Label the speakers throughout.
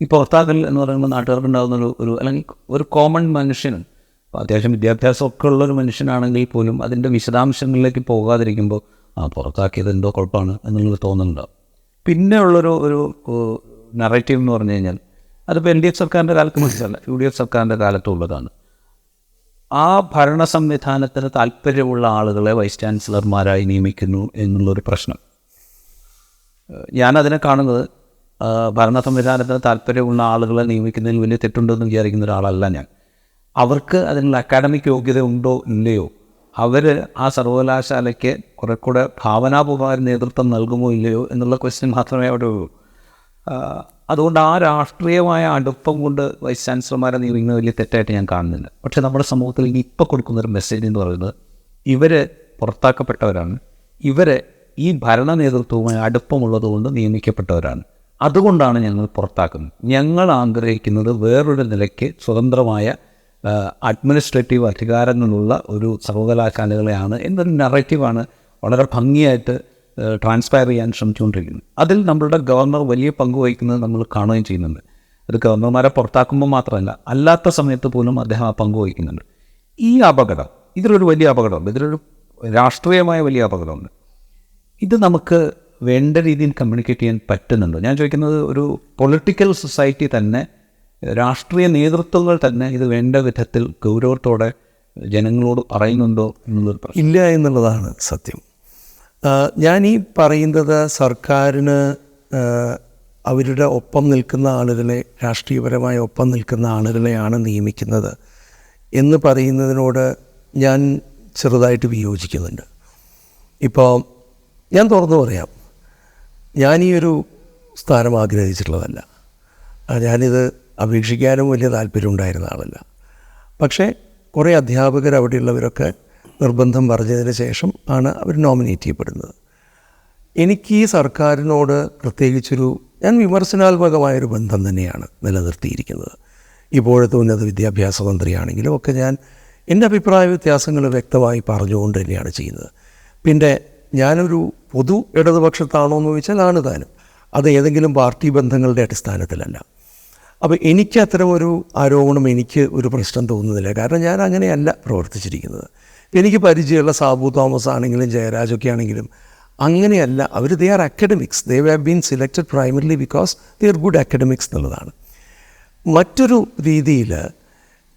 Speaker 1: ഈ പുറത്താക്കൽ എന്ന് പറയുമ്പോൾ നാട്ടുകാർക്കുണ്ടാകുന്ന ഒരു ഒരു അല്ലെങ്കിൽ ഒരു കോമൺ മനുഷ്യൻ ഇപ്പോൾ അത്യാവശ്യം വിദ്യാഭ്യാസമൊക്കെ ഉള്ള ഒരു മനുഷ്യനാണെങ്കിൽ പോലും അതിന്റെ വിശദാംശങ്ങളിലേക്ക് പോകാതിരിക്കുമ്പോൾ ആ പുറത്താക്കിയത് എന്തോ കുഴപ്പമാണ് എന്നുള്ളത് തോന്നുന്നുണ്ടാവും പിന്നെ ഉള്ളൊരു ഒരു നറേറ്റീവ് എന്ന് പറഞ്ഞു കഴിഞ്ഞാൽ അതിപ്പോൾ എൽ ഡി എഫ് സർക്കാരിന്റെ കാലത്ത് മനസ്സിലല്ല യു ഡി എഫ് സർക്കാരിന്റെ കാലത്തുള്ളതാണ് ആ ഭരണ സംവിധാനത്തിന് താല്പര്യമുള്ള ആളുകളെ വൈസ് ചാൻസലർമാരായി നിയമിക്കുന്നു എന്നുള്ളൊരു പ്രശ്നം. ഞാനതിനെ കാണുന്നത് ഭരണ സംവിധാനത്തിന് താല്പര്യമുള്ള ആളുകളെ നിയമിക്കുന്നതിൽ വലിയ തെറ്റുണ്ടെന്ന് വിചാരിക്കുന്ന ഒരാളല്ല ഞാൻ. അവർക്ക് അതിനുള്ള അക്കാഡമിക് യോഗ്യത ഉണ്ടോ ഇല്ലയോ? അവർ ആ സർവകലാശാലയ്ക്ക് കുറെ കൂടെ ഭാവനാപൂർവമായ നേതൃത്വം നൽകുമോ ഇല്ലയോ എന്നുള്ള ക്വസ്റ്റ്യൻ മാത്രമേ അവിടെ ഉള്ളൂ. അതുകൊണ്ട് ആ രാഷ്ട്രീയമായ അടുപ്പം കൊണ്ട് വൈസ് ചാൻസലർമാരെ നിയമിക്കുന്നത് വലിയ തെറ്റായിട്ട് ഞാൻ കാണുന്നില്ല. പക്ഷേ നമ്മുടെ സമൂഹത്തിൽ ഇപ്പോൾ കൊടുക്കുന്ന ഒരു മെസ്സേജ് എന്ന് പറയുന്നത് ഇവർ പുറത്താക്കപ്പെട്ടവരാണ്. ഇവരെ ഈ ഭരണ നേതൃത്വവുമായി അടുപ്പമുള്ളതുകൊണ്ട് നിയമിക്കപ്പെട്ടവരാണ്. അതുകൊണ്ടാണ് ഞങ്ങൾ പുറത്താക്കുന്നത്. ഞങ്ങൾ ആഗ്രഹിക്കുന്നത് വേറൊരു നിലയ്ക്ക് സ്വതന്ത്രമായ അഡ്മിനിസ്ട്രേറ്റീവ് അധികാരങ്ങളുള്ള ഒരു സർവകലാശാലകളെയാണ് എന്നൊരു നറേറ്റീവാണ് വളരെ ഭംഗിയായിട്ട് ട്രാൻസ്പയർ ചെയ്യാൻ ശ്രമിച്ചുകൊണ്ടിരിക്കുന്നത്. അതിൽ നമ്മളുടെ ഗവർണർ വലിയ പങ്ക് വഹിക്കുന്നത് നമ്മൾ കാണുകയും ചെയ്യുന്നുണ്ട്. അത് ഗവർണർമാരെ പുറത്താക്കുമ്പോൾ മാത്രമല്ല അല്ലാത്ത സമയത്ത് പോലും അദ്ദേഹം ആ പങ്ക് വഹിക്കുന്നുണ്ട്. ഈ അപകടം ഇതിലൊരു വലിയ അപകടമുണ്ട്. ഇതിലൊരു രാഷ്ട്രീയമായ വലിയ അപകടമുണ്ട്. ഇത് നമുക്ക് വേണ്ട രീതിയിൽ കമ്മ്യൂണിക്കേറ്റ് ചെയ്യാൻ പറ്റുന്നുണ്ടോ? ഞാൻ ചോദിക്കുന്നത് ഒരു പൊളിറ്റിക്കൽ സൊസൈറ്റി തന്നെ രാഷ്ട്രീയ നേതൃത്വങ്ങൾ തന്നെ ഇത് വേണ്ട വിധത്തിൽ ഗൗരവത്തോടെ ജനങ്ങളോട് പറയുന്നുണ്ടോ എന്നുള്ളൊരു പ്രശ്നം.
Speaker 2: ഇല്ല എന്നുള്ളതാണ് സത്യം. ഞാൻ ഈ പറയുന്നത് സർക്കാരിന് അവരുടെ ഒപ്പം നിൽക്കുന്ന ആളുകളെ രാഷ്ട്രീയപരമായ ഒപ്പം നിൽക്കുന്ന ആളുകളെയാണ് നിയമിക്കുന്നത് എന്ന് പറയുന്നതിനോട് ഞാൻ ചെറുതായിട്ട് വിയോജിക്കുന്നുണ്ട്. ഇപ്പോൾ ഞാൻ തുറന്നു പറയാം. ഞാൻ ഈ ഒരു സ്ഥാനം ആഗ്രഹിച്ചിട്ടുള്ളതല്ല. ഞാനിത് അപേക്ഷിക്കാനും വലിയ താല്പര്യം ഉണ്ടായിരുന്ന ആളല്ല. പക്ഷേ കുറേ അധ്യാപകർ അവിടെയുള്ളവരൊക്കെ നിർബന്ധം പറഞ്ഞതിന് ശേഷം ആണ് അവർ നോമിനേറ്റ് ചെയ്യപ്പെടുന്നത്. എനിക്ക് ഈ സർക്കാരിനോട് പ്രത്യേകിച്ചൊരു ഞാൻ വിമർശനാത്മകമായൊരു ബന്ധം തന്നെയാണ് നിലനിർത്തിയിരിക്കുന്നത്. ഇപ്പോഴത്തെ ഉന്നത വിദ്യാഭ്യാസ മന്ത്രിയാണെങ്കിലും ഒക്കെ ഞാൻ എന്റെ അഭിപ്രായ വ്യത്യാസങ്ങൾ വ്യക്തമായി പറഞ്ഞുകൊണ്ട് തന്നെയാണ് ചെയ്യുന്നത്. പിന്നെ ഞാനൊരു പൊതു ഇടതുപക്ഷത്താണോ എന്ന് ചോദിച്ചാൽ ആണ് താനും. അത് ഏതെങ്കിലും പാർട്ടി ബന്ധങ്ങളുടെ അടിസ്ഥാനത്തിലല്ല. അപ്പോൾ എനിക്ക് അത്തരം ഒരു ആരോപണം എനിക്ക് ഒരു പ്രശ്നം തോന്നുന്നില്ല. കാരണം ഞാൻ അങ്ങനെയല്ല പ്രവർത്തിച്ചിരിക്കുന്നത്. എനിക്ക് പരിചയമുള്ള സാബു തോമസ് ആണെങ്കിലും ജയരാജൊക്കെ ആണെങ്കിലും അങ്ങനെയല്ല. അവർ they are academics they have been selected primarily because they are good academics എന്നുള്ളതാണ്. മറ്റൊരു രീതിയിൽ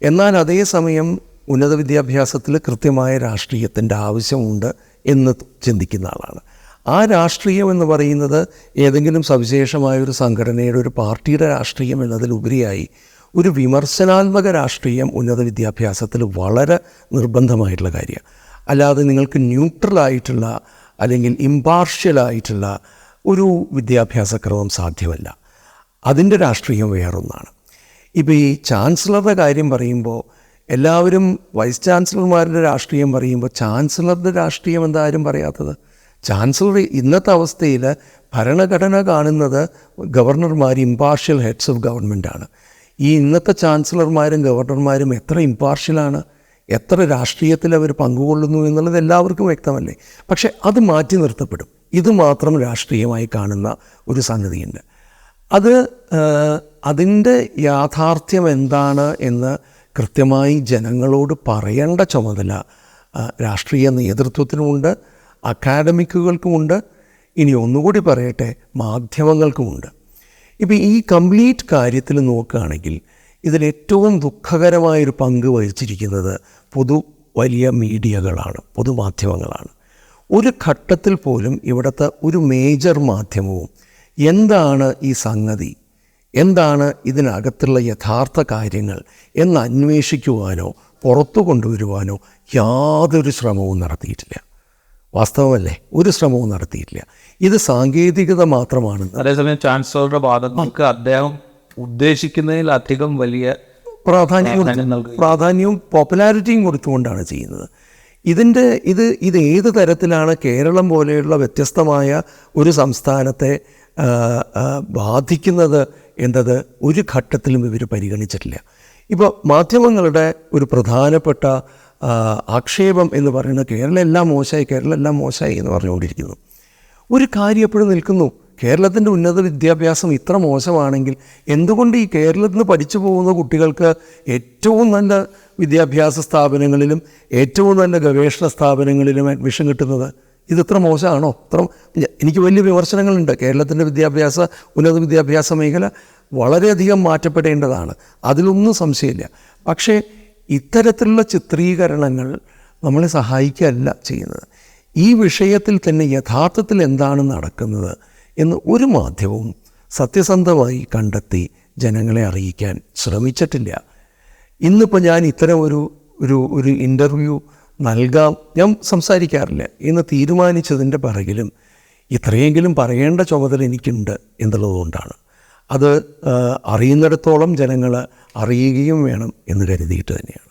Speaker 2: എന്നാൽ അതേസമയം ഉന്നത വിദ്യാഭ്യാസത്തിൽ കൃത്യമായ രാഷ്ട്രീയത്തിന്റെ ആവശ്യമുണ്ട് എന്ന് ചിന്തിക്കുന്ന ആളാണ്. ആ രാഷ്ട്രീയം എന്ന് പറയുന്നത് ഏതെങ്കിലും സവിശേഷമായ ഒരു സംഘടനയുടെ ഒരു പാർട്ടിയുടെ രാഷ്ട്രീയം എന്നതിലുപരിയായി ഒരു വിമർശനാത്മക രാഷ്ട്രീയം ഉന്നത വിദ്യാഭ്യാസത്തിൽ വളരെ നിർബന്ധമായിട്ടുള്ള കാര്യമാണ്. അല്ലാതെ നിങ്ങൾക്ക് ന്യൂട്രലായിട്ടുള്ള അല്ലെങ്കിൽ ഇമ്പാർഷ്യലായിട്ടുള്ള ഒരു വിദ്യാഭ്യാസ ക്രമം സാധ്യമല്ല. അതിന്റെ രാഷ്ട്രീയം വേറൊന്നാണ്. ഇപ്പോൾ ഈ ചാൻസലറുടെ കാര്യം പറയുമ്പോൾ എല്ലാവരും വൈസ് ചാൻസലർമാരുടെ രാഷ്ട്രീയം പറയുമ്പോൾ ചാൻസലറുടെ രാഷ്ട്രീയം എന്താ പറയാത്തത്? ചാൻസലർ ഇന്നത്തെ അവസ്ഥയിൽ ഭരണഘടന കാണുന്നത് ഗവർണർമാർ ഇമ്പാർഷ്യൽ ഹെഡ്സ് ഓഫ് ഗവൺമെന്റാണ് ഈ ഇന്നത്തെ ചാൻസലർമാരും ഗവർണർമാരും എത്ര ഇമ്പാർഷ്യലാണ് എത്ര രാഷ്ട്രീയത്തിൽ അവർ പങ്കുകൊള്ളുന്നു എന്നുള്ളത് എല്ലാവർക്കും വ്യക്തമല്ലേ? പക്ഷേ അത് മാറ്റി നിർത്തപ്പെടും. ഇത് മാത്രം രാഷ്ട്രീയമായി കാണുന്ന ഒരു സംഗതിയുണ്ട്. അത് അതിന്റെ യാഥാർത്ഥ്യം എന്താണ് എന്ന് കൃത്യമായി ജനങ്ങളോട് പറയേണ്ട ചുമതല രാഷ്ട്രീയ നേതൃത്വത്തിനുമുണ്ട്. അക്കാഡമിക്കുകൾക്കുമുണ്ട് ഇനി ഒന്നുകൂടി പറയട്ടെ മാധ്യമങ്ങൾക്കുമുണ്ട്. ഇപ്പം ഈ കംപ്ലീറ്റ് കാര്യത്തിൽ നോക്കുകയാണെങ്കിൽ ഇതിലേറ്റവും ദുഃഖകരമായൊരു പങ്ക് വഹിച്ചിരിക്കുന്നത് പൊതു വലിയ മീഡിയകളാണ് പൊതുമാധ്യമങ്ങളാണ് ഒരു ഘട്ടത്തിൽ പോലും ഇവിടുത്തെ ഒരു മേജർ മാധ്യമവും എന്താണ് ഈ സംഗതി എന്താണ് ഇതിനകത്തുള്ള യഥാർത്ഥ കാര്യങ്ങൾ എന്ന് അന്വേഷിക്കുവാനോ പുറത്തു കൊണ്ടുവരുവാനോ യാതൊരു ശ്രമവും നടത്തിയിട്ടില്ല. വാസ്തവമല്ലേ? ഒരു ശ്രമവും നടത്തിയിട്ടില്ല. ഇത് സാങ്കേതികത മാത്രമാണ്.
Speaker 1: അതേസമയം ചാൻസലറുടെ ഭാഗത്ത് അദ്ദേഹം ഉദ്ദേശിക്കുന്നതിൽ അധികം വലിയ
Speaker 2: പ്രാധാന്യവും
Speaker 1: പ്രാധാന്യം
Speaker 2: പ്രാധാന്യവും പോപ്പുലാരിറ്റിയും കൊടുത്തുകൊണ്ടാണ് ചെയ്യുന്നത്. ഇതിന്റെ ഇത് ഇത് ഏത് തരത്തിലാണ് കേരളം പോലെയുള്ള വ്യത്യസ്തമായ ഒരു സംസ്ഥാനത്തെ ബാധിക്കുന്നത് എന്നത് ഒരു ഘട്ടത്തിലും ഇവർ പരിഗണിച്ചിട്ടില്ല. ഇപ്പോൾ മാധ്യമങ്ങളുടെ ഒരു പ്രധാനപ്പെട്ട ആക്ഷേപം എന്ന് പറയുന്നത് കേരളം എല്ലാം മോശമായി കേരളം എല്ലാം മോശമായി എന്ന് പറഞ്ഞുകൊണ്ടിരിക്കുന്നു. ഒരു കാര്യം എപ്പോഴും നിൽക്കുന്നു. കേരളത്തിന്റെ ഉന്നത വിദ്യാഭ്യാസം ഇത്ര മോശമാണെങ്കിൽ എന്തുകൊണ്ട് ഈ കേരളത്തിൽ നിന്ന് പഠിച്ചു പോകുന്ന കുട്ടികൾക്ക് ഏറ്റവും നല്ല വിദ്യാഭ്യാസ സ്ഥാപനങ്ങളിലും ഏറ്റവും നല്ല ഗവേഷണ സ്ഥാപനങ്ങളിലും അഡ്മിഷൻ കിട്ടുന്നത്? ഇത് ഇത്ര മോശമാണോ? ഇത്ര എനിക്ക് വലിയ വിമർശനങ്ങളുണ്ട്. കേരളത്തിന്റെ വിദ്യാഭ്യാസ ഉന്നത വിദ്യാഭ്യാസ മേഖല വളരെയധികം മാറ്റപ്പെടേണ്ടതാണ്. അതിലൊന്നും സംശയമില്ല. പക്ഷേ ഇത്തരത്തിലുള്ള ചിത്രീകരണങ്ങൾ നമ്മളെ സഹായിക്കുകയല്ല ചെയ്യുന്നത്. ഈ വിഷയത്തിൽ തന്നെ യഥാർത്ഥത്തിൽ എന്താണ് നടക്കുന്നത് എന്ന് ഒരു മാധ്യമവും സത്യസന്ധമായി കണ്ടെത്തി ജനങ്ങളെ അറിയിക്കാൻ ശ്രമിച്ചിട്ടില്ല. ഇന്നിപ്പോൾ ഞാൻ ഇത്തരം ഒരു ഒരു ഒരു ഇന്റർവ്യൂ നൽകാം. ഞാൻ സംസാരിക്കാറില്ല. എന്ന് തീരുമാനിച്ചതിന്റെ പിറകിലും ഇത്രയെങ്കിലും പറയേണ്ട ചുമതല എനിക്കുണ്ട് എന്നുള്ളതുകൊണ്ടാണ്. അത് അറിയുന്നിടത്തോളം ജനങ്ങൾ അറിയുകയും വേണം എന്ന് കരുതിയിട്ട് തന്നെയാണ്.